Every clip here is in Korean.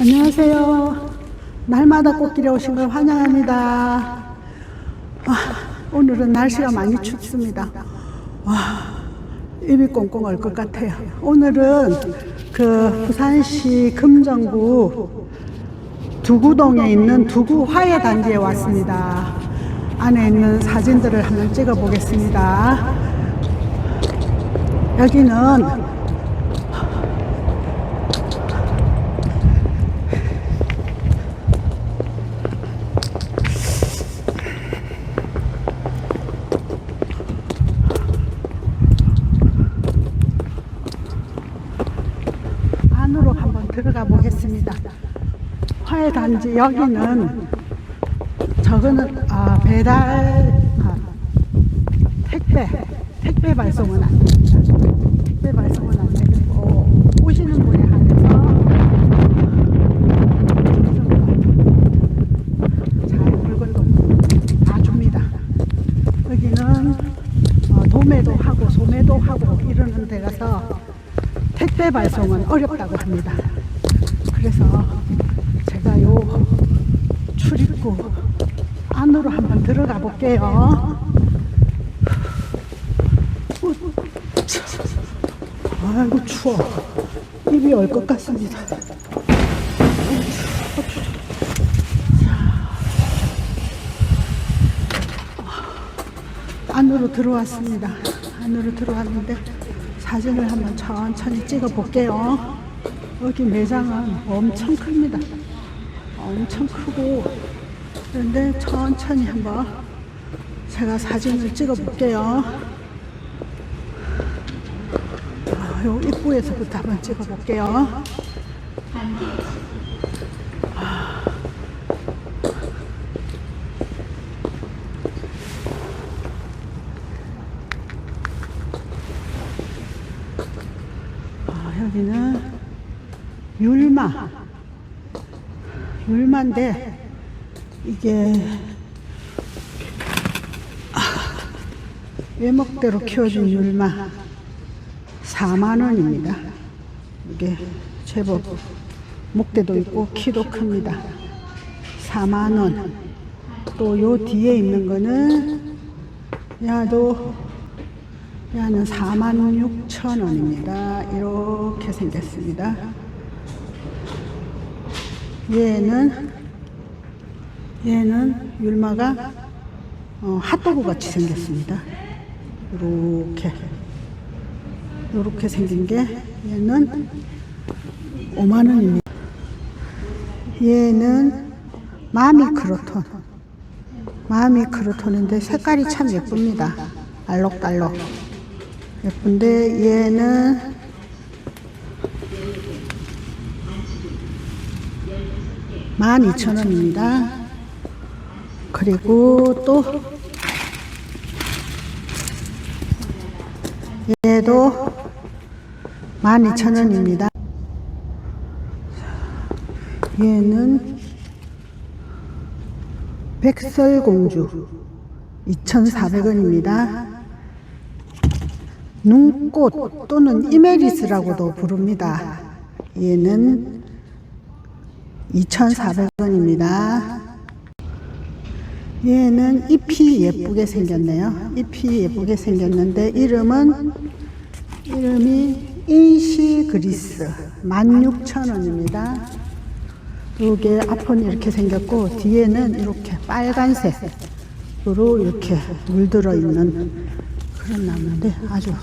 안녕하세요. 날마다 꽃길에 오신 걸 환영합니다. 아, 오늘은 날씨가 많이 춥습니다. 와, 입이 꽁꽁 얼 것 같아요. 오늘은 그 부산시 금정구 두구동에 있는 두구 화해 단지에 왔습니다. 안에 있는 사진들을 한번 찍어 보겠습니다. 여기는 안으로 한번 들어가 보겠습니다. 화해 단지 여기는 저거는 아, 배달 아, 택배 택배 발송은 안 됩니다. 택배 발송은 안 되고 오시는 분에 한해서 잘 물건도 다 줍니다. 여기는 어, 도매도 하고 소매도 하고 이러는 데라서 택배 발송은 어렵다고 합니다. 그래서 출입구 안으로 한번 들어가 볼게요. 아이고 추워. 입이 얼 것 같습니다. 안으로 들어왔습니다. 안으로 들어왔는데 사진을 한번 천천히 찍어 볼게요. 여기 매장은 엄청 큽니다. 엄청 크고 그런데 천천히 한번 제가 사진을 찍어 볼게요. 아, 요 입구에서부터 한번 찍어 볼게요. 아, 여기는 율마. 율마인데, 이게, 아, 외목대로 키워준 율마. 4만원입니다. 이게 제법 목대도 있고 키도 큽니다. 4만원. 또 요 뒤에 있는 거는, 야도 야는 4만 6천 원입니다. 이렇게 생겼습니다. 얘는 얘는 율마가 어, 핫도그 같이 생겼습니다. 이렇게 이렇게 생긴 게 얘는 5만 원입니다. 얘는 마미크로톤 마미크로톤인데 색깔이 참 예쁩니다. 알록달록. 예쁜데 얘는 만 이천 원입니다. 그리고 또 얘도 만 이천 원입니다. 얘는 백설공주 2,400원입니다. 눈꽃 또는 이메리스라고도 부릅니다. 얘는 2,400원입니다. 얘는 잎이 예쁘게 생겼네요. 잎이 예쁘게 생겼는데 이름은 이름이 인시 그리스 16,000원입니다. 이게 앞은 이렇게 생겼고 뒤에는 이렇게 빨간색으로 이렇게 물들어 있는 그런 나무인데 아주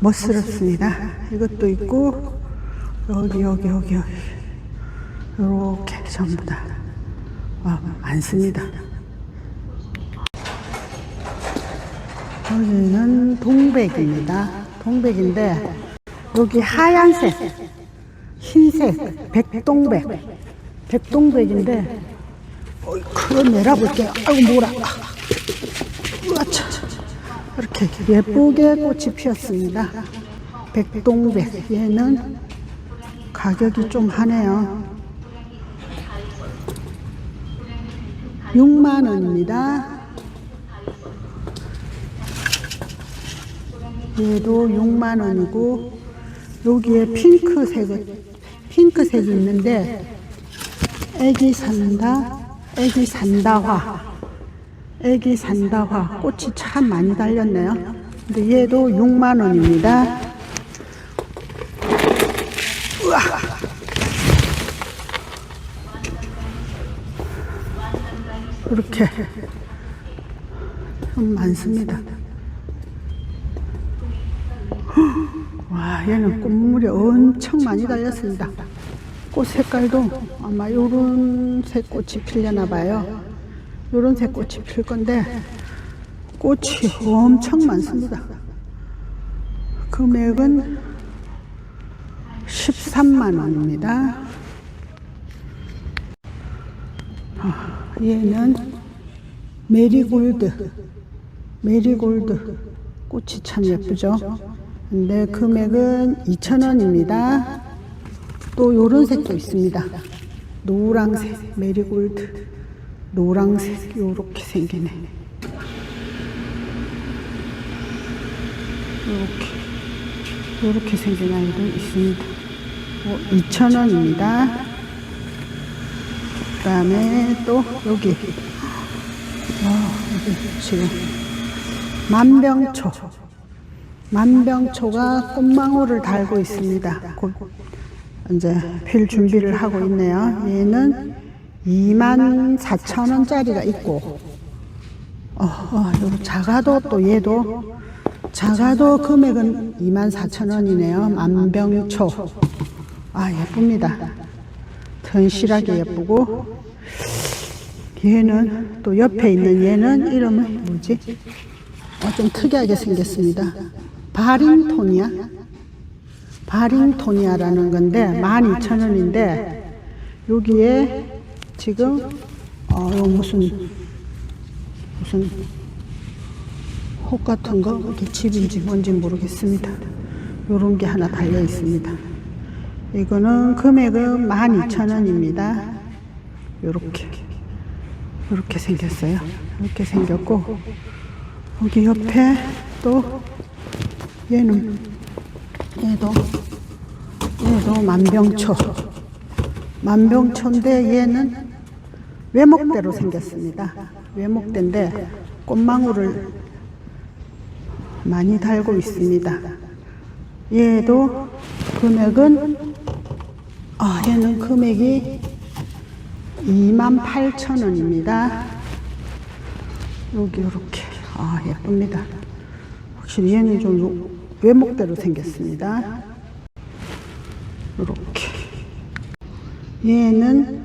멋스럽습니다. 이것도 있고 여기 여기 여기 여기 이렇게 전부 다 와, 많습니다. 여기는 동백입니다. 동백인데 여기 하얀색, 흰색, 백동백, 백동백인데 그거 내려볼게요. 아이고 뭐라. 으아차. 이렇게 예쁘게 꽃이 피었습니다. 백동백 얘는 가격이 좀 하네요. 6만 원입니다. 얘도 6만 원이고 여기에 핑크색은 핑크색이 있는데 애기 산다 애기 산다화. 애기 산다화. 꽃이 참 많이 달렸네요. 근데 얘도 6만 원입니다. 우와. 이렇게 좀 많습니다 와 얘는 꽃물이 엄청 많이 달렸습니다. 꽃 색깔도 아마 요런 색 꽃이 피려나 봐요. 요런 색 꽃이 필 건데 꽃이 엄청 많습니다. 금액은 13만 원입니다. 아, 얘는 메리골드. 메리골드. 꽃이 참 예쁘죠 근데 금액은 2,000원입니다. 또 요런 색도 있습니다. 노랑색, 메리골드. 노랑색, 요렇게 생기네. 요렇게, 요렇게 생긴 아이도 있습니다. 2,000원입니다. 그 다음에 또 여기. 와, 여기 지금 만병초. 만병초가 꽃망울을 달고 있습니다. 곧 이제 필 준비를 하고 있네요. 얘는 2만 4천 원짜리가 있고, 어, 어, 요 작아도 또 얘도 작아도 금액은 2만 4천 원이네요. 만병초. 아 예쁩니다. 튼실하게 예쁘고 얘는 또 옆에 있는 얘는 이름은 뭐지? 어, 좀 특이하게 생겼습니다. 바링토니아? 바링토니아라는 건데 12,000원인데 여기에 지금 어, 요 무슨 무슨 혹 같은 거 이렇게 집인지 뭔지 모르겠습니다. 요런 게 하나 달려 있습니다. 이거는 금액은 12,000원입니다. 요렇게 요렇게 생겼어요. 이렇게 생겼고 여기 옆에 또 얘는 얘도 얘도 만병초 만병초인데 얘는 외목대로 생겼습니다. 외목대인데 꽃망울을 많이 달고 있습니다. 얘도 금액은 아 얘는 금액이 28,000원입니다. 여기 이렇게 아 예쁩니다. 확실히 얘는 좀 외목대로 생겼습니다. 이렇게 얘는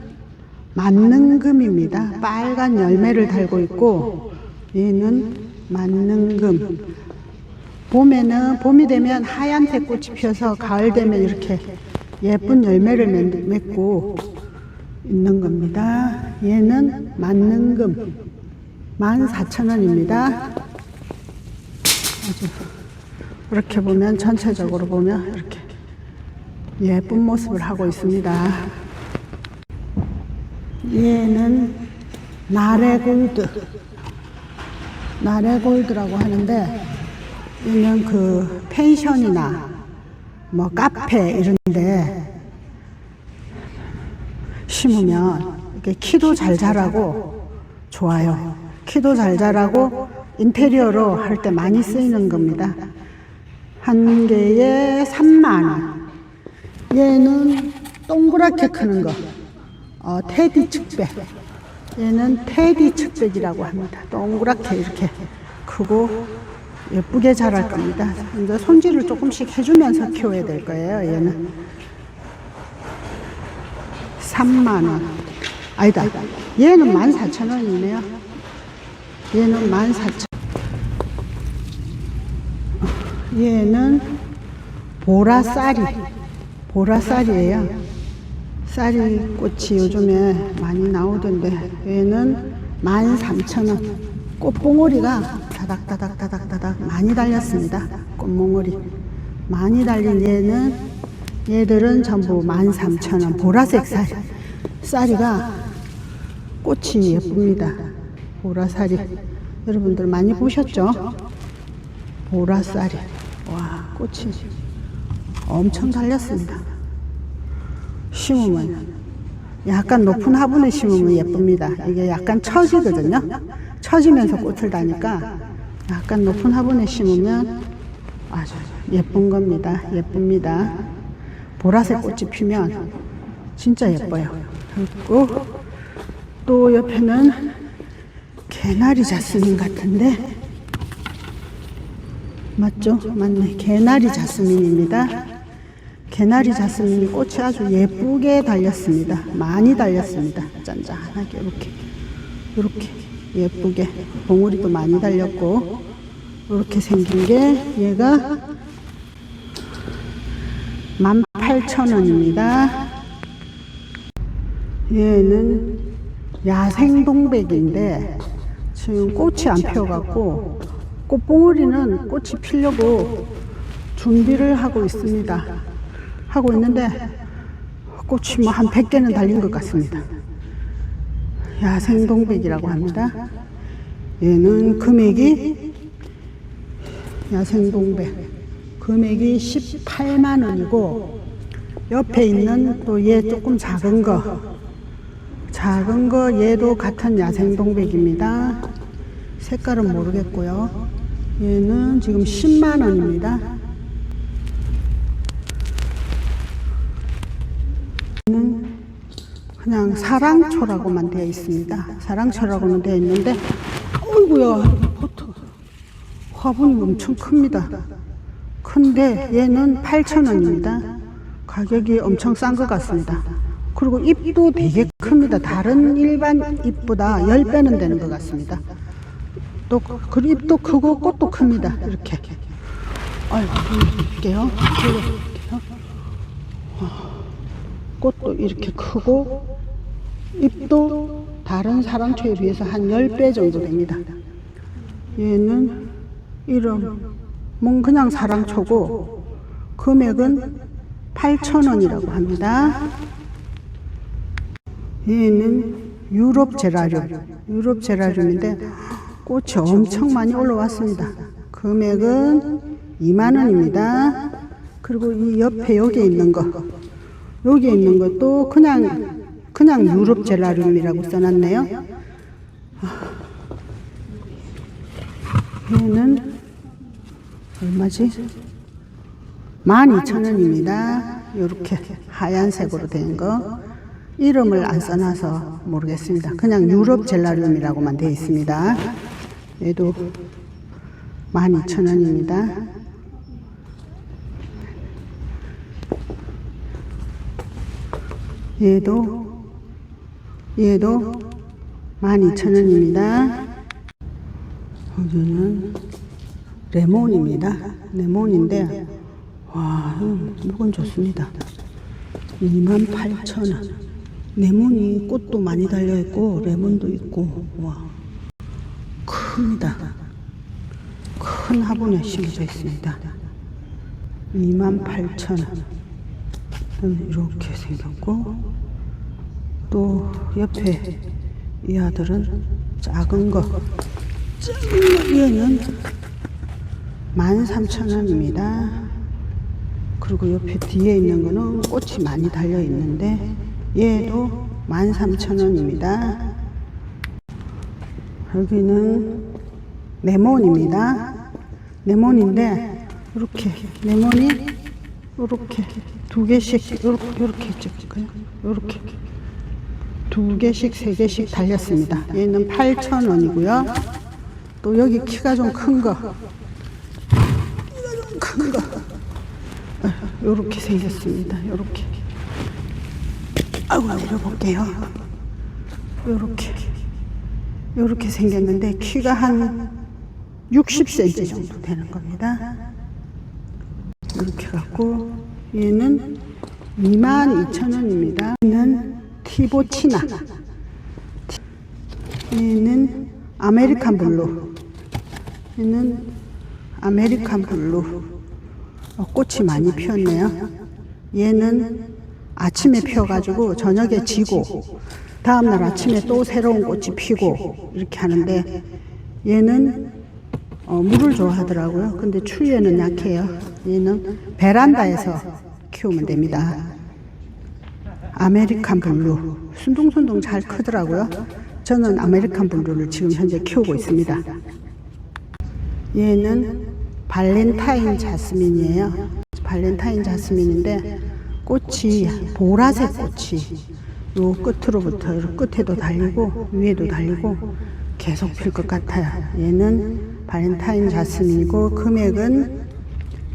만능금입니다. 빨간 열매를 달고 있고 얘는 만능금. 봄에는 봄이 되면 하얀색 꽃이 피어서 가을 되면 이렇게 예쁜 열매를 맺- 맺고 있는 겁니다. 얘는 만능금 14,000원입니다. 아주 이렇게 보면 전체적으로 보면 이렇게 예쁜 모습을 하고 있습니다. 얘는 나래골드 나래골드라고 하는데 얘는 그 펜션이나 뭐 카페 이런데 심으면 이렇게 키도 잘 자라고 좋아요. 키도 잘 자라고 인테리어로 할 때 많이 쓰이는 겁니다. 한 개에 3만 원. 얘는 동그랗게 크는 거. 어, 테디 측백. 얘는 테디 측백이라고 합니다. 동그랗게 이렇게 크고 예쁘게 자랄 겁니다. 이제 손질을 조금씩 해주면서 키워야 될 거예요. 얘는 3만 원. 아니다. 얘는 14,000원이네요. 얘는 14,000원. 얘는 보라쌀이. 보라쌀이에요. 쌀이 꽃이 요즘에 많이 나오던데 얘는 13,000원. 꽃봉오리가 다닥다닥다닥다닥 많이 달렸습니다. 꽃봉오리. 많이 달린 얘는 얘들은 전부 13,000원. 보라색 쌀. 쌀이가 꽃이 예쁩니다. 보라쌀이. 여러분들 많이 보셨죠? 보라쌀이. 와, 꽃이 엄청 달렸습니다. 심으면 약간 높은 화분에 심으면 예쁩니다. 이게 약간 처지거든요. 처지면서 꽃을 다니까 약간 높은 화분에 심으면 아주 예쁜 겁니다. 예쁩니다. 보라색 꽃이 피면 진짜 예뻐요. 그리고 또 옆에는 개나리 자스민 같은데 맞죠? 맞네. 개나리 자스민입니다. 개나리 자스민이 꽃이 아주 예쁘게 달렸습니다. 많이 달렸습니다. 짠짠하게 이렇게 이렇게 예쁘게 봉우리도 많이 달렸고 이렇게 생긴 게 얘가 18,000원입니다. 얘는 야생 동백인데 지금 꽃이 안 피어갖고 꽃봉오리는 꽃이 피려고 준비를 하고 있습니다. 하고 있는데 꽃이 뭐 한 100개는 달린 것 같습니다. 야생동백이라고 합니다. 얘는 금액이 야생동백 금액이 18만 원이고 옆에 있는 또 얘 조금 작은 거 작은 거 얘도 같은 야생동백입니다. 색깔은 모르겠고요. 얘는 지금 10만 원입니다. 그냥 사랑초라고만 되어 있습니다. 사랑초라고는 되어 있는데, 어이구야, 포트. 화분이 엄청 큽니다. 큰데 얘는 8,000원입니다. 가격이 엄청 싼 것 같습니다. 그리고 잎도 되게 큽니다. 다른 일반 잎보다 10배는 되는 것 같습니다. 또, 그 잎도 크고 꽃도 큽니다. 이렇게. 아이고, 볼게요. 꽃도 이렇게 크고, 잎도 다른 사랑초에 비해서 한 10배 정도 됩니다. 얘는 이름, 뭔 그냥 사랑초고, 금액은 8,000원이라고 합니다. 얘는 유럽 제라늄, 유럽 제라늄인데 꽃이 엄청 많이 올라왔습니다. 금액은 2만 원입니다. 그리고 이 옆에 여기 있는 거, 여기 있는 것도 그냥 그냥 유럽 제라늄이라고 써놨네요. 얘는 얼마지? 12,000원입니다. 이렇게 하얀색으로 된 거. 이름을 안 써놔서 모르겠습니다. 그냥 유럽 젤라륨이라고만 되어 있습니다. 얘도 12,000원입니다. 얘도 얘도 12,000원입니다. 여기는 레몬입니다. 레몬인데 와, 이건 좋습니다. 28,000원. 레몬이 꽃도 많이 달려 있고 레몬도 있고 와 큽니다. 큰 화분에 심어져 있습니다. 28,000원. 이렇게 생겼고 또 옆에 이 아들은 작은 거 작은 거 얘는 13,000원입니다. 그리고 옆에 뒤에 있는 거는 꽃이 많이 달려 있는데 얘도 13,000원입니다. 여기는 레몬입니다. 레몬인데 이렇게 레몬이 이렇게 두 개씩 이렇게 이렇게 찍을까요? 이렇게 두 개씩 세 개씩 달렸습니다. 얘는 8,000원이고요. 또 여기 키가 좀 큰 거, 큰 거. 요렇게 생겼습니다. 요렇게. 아이고, 내려볼게요. 요렇게. 요렇게 생겼는데, 키가 한 60cm 정도 되는 겁니다. 이렇게 갖고, 얘는 22,000원입니다. 얘는 티보치나. 얘는 아메리칸 블루. 얘는 아메리칸 블루. 어, 꽃이 많이 피었네요. 얘는 아침에 피어가지고 저녁에 지고 다음날 아침에 또 새로운 꽃이 피고 이렇게 하는데 얘는 어, 물을 좋아하더라고요. 근데 추위에는 약해요. 얘는 베란다에서 키우면 됩니다. 아메리칸 블루. 순둥순둥 잘 크더라고요. 저는 아메리칸 블루를 지금 현재 키우고 있습니다. 얘는 발렌타인 자스민이에요. 발렌타인 자스민인데 꽃이 보라색 꽃이 요 끝으로부터 요 끝에도 달리고 위에도 달리고 계속 필 것 같아요. 얘는 발렌타인 자스민이고 금액은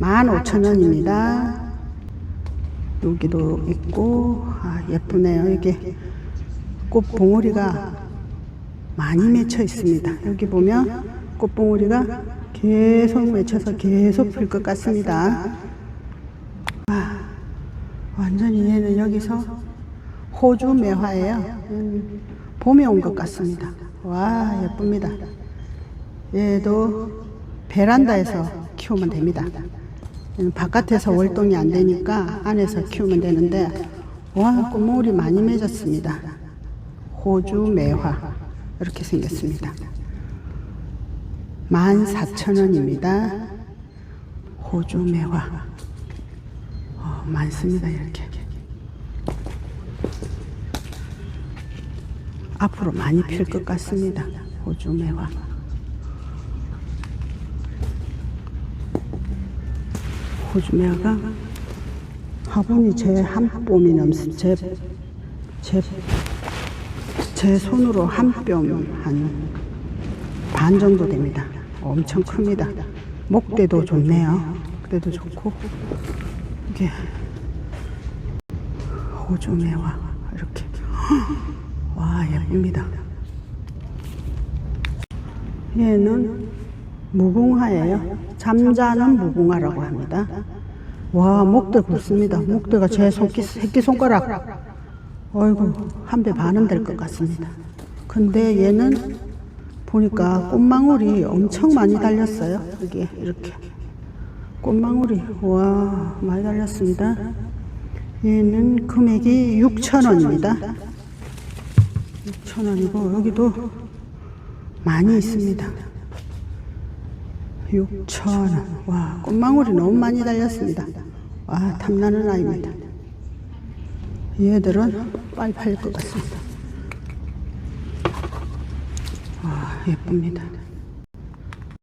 15,000원입니다. 여기도 있고 아, 예쁘네요. 이게 꽃 봉오리가 많이 맺혀 있습니다. 여기 보면 꽃 봉오리가 계속 맺혀서 계속 필 것 같습니다. 아, 완전히 얘는 여기서 호주 매화예요. 음, 봄에 온 것 같습니다. 와 예쁩니다. 얘도 베란다에서 키우면 됩니다. 바깥에서 월동이 안 되니까 안에서 키우면 되는데 와 꽃물이 많이 맺었습니다. 호주 매화 이렇게 생겼습니다. 14,000원입니다. 호주 매화 어, 많습니다 이렇게 앞으로 많이 필 것 같습니다. 호주 매화 호주 매화가 화분이 제 한 뼘이 넘습니다. 제, 제, 제 손으로 한 뼘 한 반 정도 됩니다. 엄청 큽니다. 목대도 좋네요. 목대도 좋고 이게 호주 매화 이렇게 와 예쁩니다. 얘는 무궁화예요. 잠자는 무궁화라고 합니다. 와 목대 굵습니다. 목대가 제 손기, 새끼 손가락. 어이구 한 배 반은 될 것 같습니다. 근데 얘는 보니까 꽃망울이 엄청 많이 달렸어요. 여기 이렇게 꽃망울이 와 많이 달렸습니다. 얘는 금액이 6,000원입니다. 6,000원이고 여기도 많이 있습니다. 6,000원. 와, 꽃망울이 너무 많이 달렸습니다. 와, 탐나는 아이입니다. 얘들은 빨리 팔릴 것 같습니다. 와, 예쁩니다.